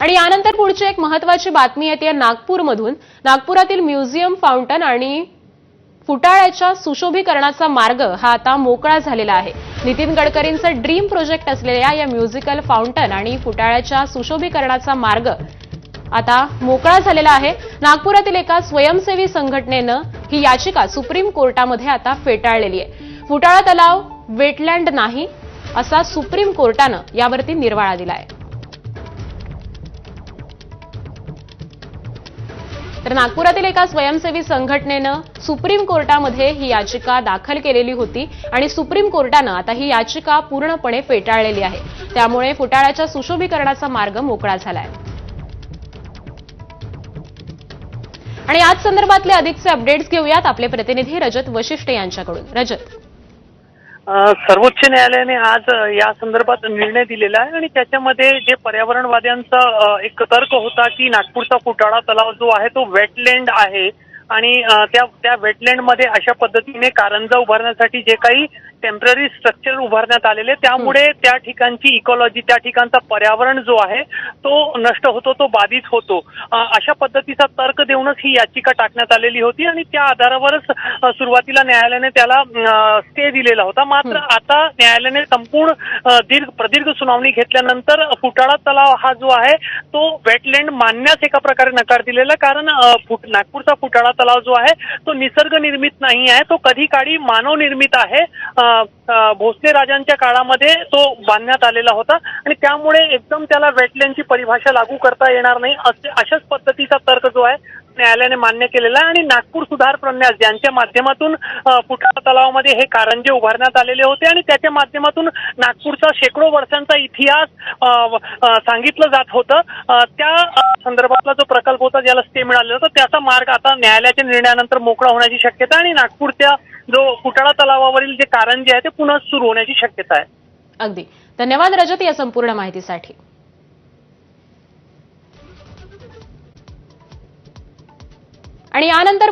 आणि यानंतर पुढची एक महत्वाची बातमी येते नागपूरमधून. नागपुरातील म्युझियम फाउंटन आणि फुटाळ्याच्या सुशोभीकरणाचा मार्ग हा आता मोकळा झालेला आहे. नितीन गडकरींचं ड्रीम प्रोजेक्ट असलेल्या या म्युझिकल फाउंटन आणि फुटाळ्याच्या सुशोभीकरणाचा मार्ग आता मोकळा झालेला आहे. नागपुरातील एका स्वयंसेवी संघटनेनं ही याचिका सुप्रीम कोर्टामध्ये आता फेटाळलेली आहे. फुटाळा तलाव वेटलँड नाही असा सुप्रीम कोर्टानं यावरती निर्वाळा दिला आहे तर नागपुरातील एका स्वयंसेवी संघटनेनं सुप्रीम कोर्टामध्ये ही याचिका दाखल केलेली होती आणि सुप्रीम कोर्टानं आता ही याचिका पूर्णपणे फेटाळलेली आहे. त्यामुळे फुटाळ्याच्या सुशोभीकरणाचा मार्ग मोकळा झाला आहे आणि याच संदर्भातले अधिकचे अपडेट्स घेऊयात. आपले प्रतिनिधी रजत वशिष्ठ यांच्याकडून. रजत. सर्वोच्च न्यायालयाने आज या संदर्भात निर्णय दिलेला आहे आणि त्याच्यामध्ये जे पर्यावरणवाद्यांचा एक तर्क होता की नागपूरचा फुटाळा तलाव जो आहे तो वेटलँड आहे. आणि त्या त्या वेटलँडमध्ये अशा पद्धतीने कारंजा उभारण्यासाठी जे काही टेंपररी स्ट्रक्चर उभारण्यात आलेले त्यामुळे त्या ठिकाणची इकॉलॉजी त्या ठिकाणचा पर्यावरण जो आहे तो नष्ट होतो तो बाधित होतो. अशा पद्धतीचा तर्क देऊनच ही याचिका टाकण्यात आलेली होती आणि त्या आधारावरच सुरुवातीला न्यायालयाने त्याला स्टे दिलेला होता. मात्र आता न्यायालयाने संपूर्ण दीर्घ प्रदीर्घ सुनावणी घेतल्यानंतर फुटाळा तलाव हा जो आहे तो वेटलँड मानण्यास एका प्रकारे नकार दिलेला कारण नागपूरचा फुटाळा तलाव जो आहे तो निसर्ग निर्मित नाही आहे. तो कधी काळी मानव निर्मित आहे भोसले राजांच्या काळामध्ये तो बांधण्यात आलेला होता. आणि त्यामुळे एकदम त्याला वेटलँडची परिभाषा लागू करता येणार नाही. असे अशाच पद्धतीचा तर्क जो आहे न्यायालयाने मान्य केलेला आहे. आणि नागपूर सुधार प्रन्यास ज्यांच्या माध्यमातून अ, फुटाळा तलावामध्ये हे कारंजे उभारण्यात आलेले होते आणि त्याच्या माध्यमातून नागपूरचा शेकडो वर्षांचा इतिहास सांगितलं जात होतं. त्या संदर्भातला जो प्रकल्प होता ज्याला स्टे मिळालेला होता त्याचा मार्ग आता न्यायालयाच्या निर्णयानंतर मोकळा होण्याची शक्यता आणि नागपूरच्या जो फुटाळा तलावावरील जे कारंजे आहे ते पुन्हा सुरू होण्याची शक्यता आहे. अगदी. धन्यवाद रजत या संपूर्ण माहितीसाठी. आणि यानंतर